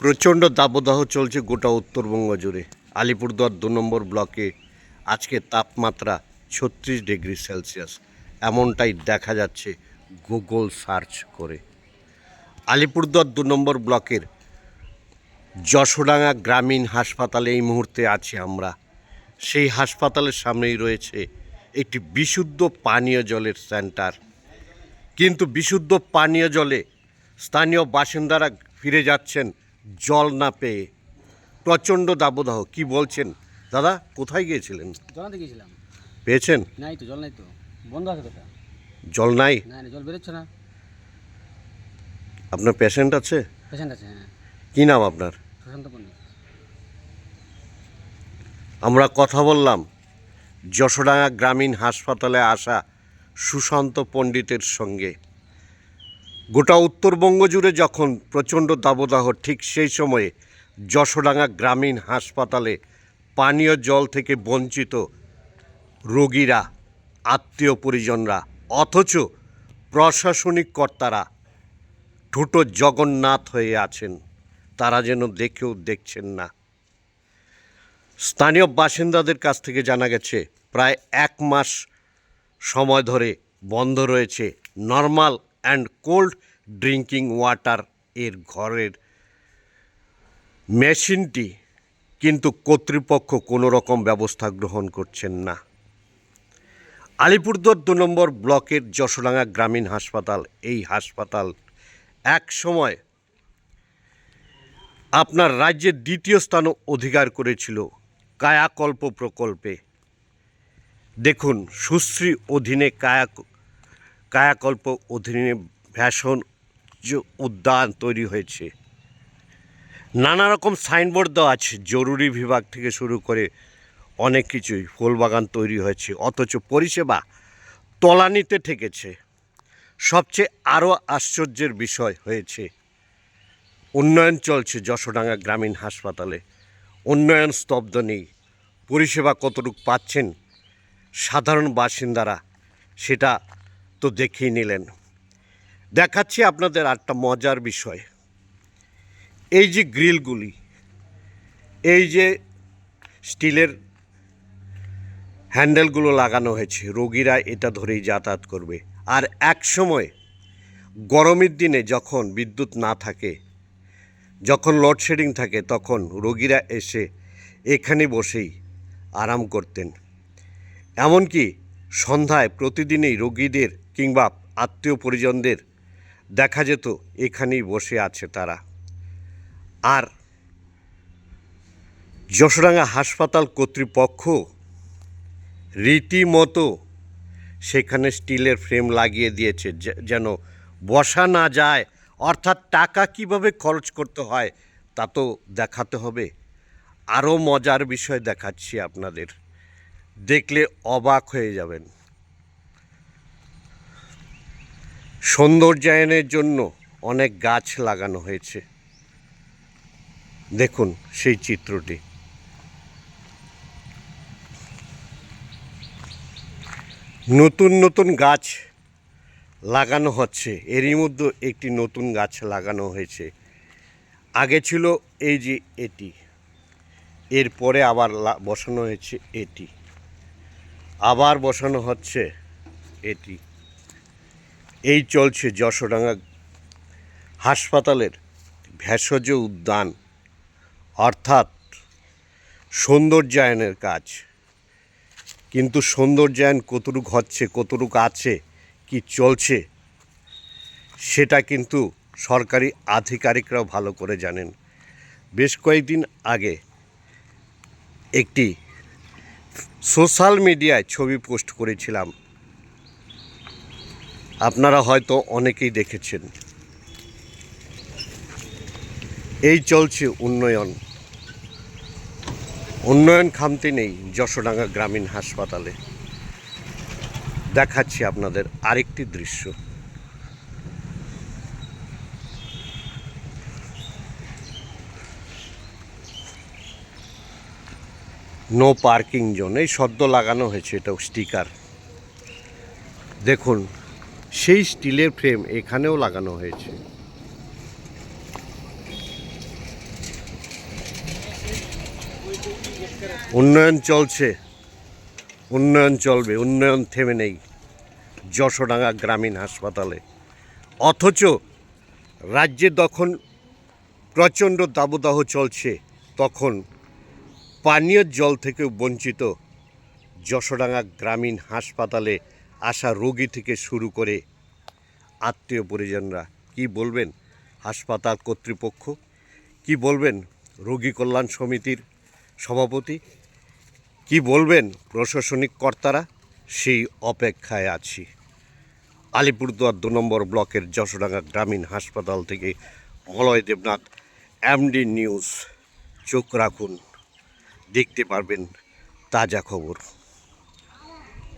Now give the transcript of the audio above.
প্রচণ্ড দাবদাহ চলছে গোটা উত্তরবঙ্গ জুড়ে। আলিপুরদুয়ার দু নম্বর ব্লকে আজকে তাপমাত্রা ছত্রিশ ডিগ্রি সেলসিয়াস। এমনটাই দেখা যাচ্ছে গুগল সার্চ করে। আলিপুরদুয়ার দু নম্বর ব্লকের যশোডাঙ্গা গ্রামীণ হাসপাতালে এই মুহূর্তে আছি আমরা। সেই হাসপাতালের সামনেই রয়েছে একটি বিশুদ্ধ পানীয় জলের সেন্টার। কিন্তু বিশুদ্ধ পানীয় জলে স্থানীয় বাসিন্দারা ফিরে যাচ্ছেন জল না পেয়ে প্রচণ্ড দাবদাহ কি বলছেন? দাদা কোথায় গিয়েছিলেন? জলাতে গিয়েছিলাম। পেয়েছেন? নাই তো জল নাই তো। বন্ধ আছে জল নাই? না না জল বেরোচ্ছে না। আপনার পেশেন্ট আছে? পেশেন্ট আছে হ্যাঁ। কি নাম আপনার? সুশান্ত পণ্ডিত। আমরা কথা বললাম যশোডাঙ্গা গ্রামীণ হাসপাতালে আসা সুশান্ত পণ্ডিতের সঙ্গে। গোটা উত্তরবঙ্গ জুড়ে যখন প্রচণ্ড দাবদাহ, ঠিক সেই সময়ে যশোডাঙ্গা গ্রামীণ হাসপাতালে পানীয় জল থেকে বঞ্চিত রোগীরা, আত্মীয় পরিজনরা, অথচ প্রশাসনিক কর্তারা ঠুটো জগন্নাথ হয়ে আছেন। তারা যেন দেখেও দেখছেন না। স্থানীয় বাসিন্দাদের কাছ থেকে জানা গেছে, প্রায় এক মাস সময় ধরে বন্ধ রয়েছে normal and cold drinking water এর ঘরের মেশিনটি কিন্তু কর্তৃপক্ষ কোনো রকম ব্যবস্থা গ্রহণ করছেন না। আলিপুরদুয়ার দু নম্বর ব্লকের যশোডাঙ্গা গ্রামীণ হাসপাতাল, এই হাসপাতাল এক সময় আপনার রাজ্যের দ্বিতীয় স্থান অধিকার করেছিল কায়াকল্প প্রকল্পে। দেখুন, সুশ্রী অধীনে কায়া কায়াকল্প অধীনে ভ্যাসন উদ্যান তৈরি হয়েছে। নানা রকম সাইনবোর্ড দেওয়া আছে, জরুরি বিভাগ থেকে শুরু করে অনেক কিছুই ফুলবাগান তৈরি হয়েছে, অথচ পরিষেবা তলানিতে ঠেকেছে। সবচেয়ে আরও আশ্চর্যের বিষয় হয়েছে, উন্নয়ন চলছে যশোডাঙ্গা গ্রামীণ হাসপাতালে। উন্নয়ন স্তব্ধ নেই, পরিষেবা কতটুকু পাচ্ছেন সাধারণ বাসিন্দারা সেটা তো দেখেই নিলেন। দেখাচ্ছি আপনাদের একটা মজার বিষয়। এই যে গ্রিলগুলি, এই যে স্টিলের হ্যান্ডেলগুলো লাগানো হয়েছে, রোগীরা এটা ধরেই যাতায়াত করবে। আর এক সময় গরমের দিনে যখন বিদ্যুৎ না থাকে, যখন লোডশেডিং থাকে, তখন রোগীরা এসে এখানে বসেই আরাম করতেন। এমনকি সন্ধ্যায় প্রতিদিনই রোগীদের কিংবা আত্মীয় পরিজনদের দেখা যেত, এখানেই বসে আছে তারা। আর যশোডাঙ্গা হাসপাতাল কর্তৃপক্ষ রীতিমতো সেখানে স্টিলের ফ্রেম লাগিয়ে দিয়েছে যেন বসা না যায়। অর্থাৎ টাকা কীভাবে খরচ করতে হয় তা তো দেখাতে হবে। আরও মজার বিষয় দেখাচ্ছি আপনাদের। দেখলে অবাক হয়ে যাবেন। সৌন্দর্যায়নের জন্য অনেক গাছ লাগানো হয়েছে। দেখুন সেই চিত্রটি। নতুন নতুন গাছ লাগানো হচ্ছে। এরই মধ্যে একটি নতুন গাছ লাগানো হয়েছে। আগে ছিল এই যে এটি। এরপরে আবার বসানো হয়েছে এটি। আবার বসানো হচ্ছে এটি। এই চলছে যশোডাঙ্গা হাসপাতালের ভেষজ উদ্যান। অর্থাৎ সৌন্দর্যায়নের কাজ। কিন্তু সৌন্দর্যায়ন কতটুক হচ্ছে, কতটুক আছে, কি চলছে, সেটা কিন্তু সরকারি আধিকারিকরাও ভালো করে জানেন। বেশ কয়েকদিন আগে একটি সোশ্যাল মিডিয়ায় ছবি পোস্ট করেছিলাম। আপনারা হয়তো অনেকেই দেখেছেন। এই চলছে উন্নয়ন। উন্নয়ন খামতি নেই যশোডাঙ্গা গ্রামীণ হাসপাতালে। দেখাচ্ছি আপনাদের আরেকটি দৃশ্য। নো পার্কিং জোন, এই সদ্য লাগানো হয়েছে, এটা স্টিকার। দেখুন সেই স্টিলের ফ্রেম এখানেও লাগানো হয়েছে। উন্নয়ন চলছে। উন্নয়ন চলবে, উন্নয়ন থেমে নেই। যশোডাঙ্গা গ্রামীণ হাসপাতালে। অথচ রাজ্যে তখন প্রচণ্ড দাবদাহ চলছে, তখন পানীয় জল থেকে বঞ্চিত যশোডাঙ্গা গ্রামীণ হাসপাতালে আসা রোগী থেকে শুরু করে আত্মীয় পরিজনরা কি বলবেন? হাসপাতাল কর্তৃপক্ষ কি বলবেন? রোগী কল্যাণ সমিতির সভাপতি কি বলবেন? প্রশাসনিক কর্তারা সেই অপেক্ষায় আছি। আলিপুরদুয়ার দু নম্বর ব্লকের যশোডাঙ্গা গ্রামীণ হাসপাতাল থেকে মলয় দেবনাথ, এমডি নিউজ। চোখ রাখুন, দেখতে পারবেন তাজা খবর।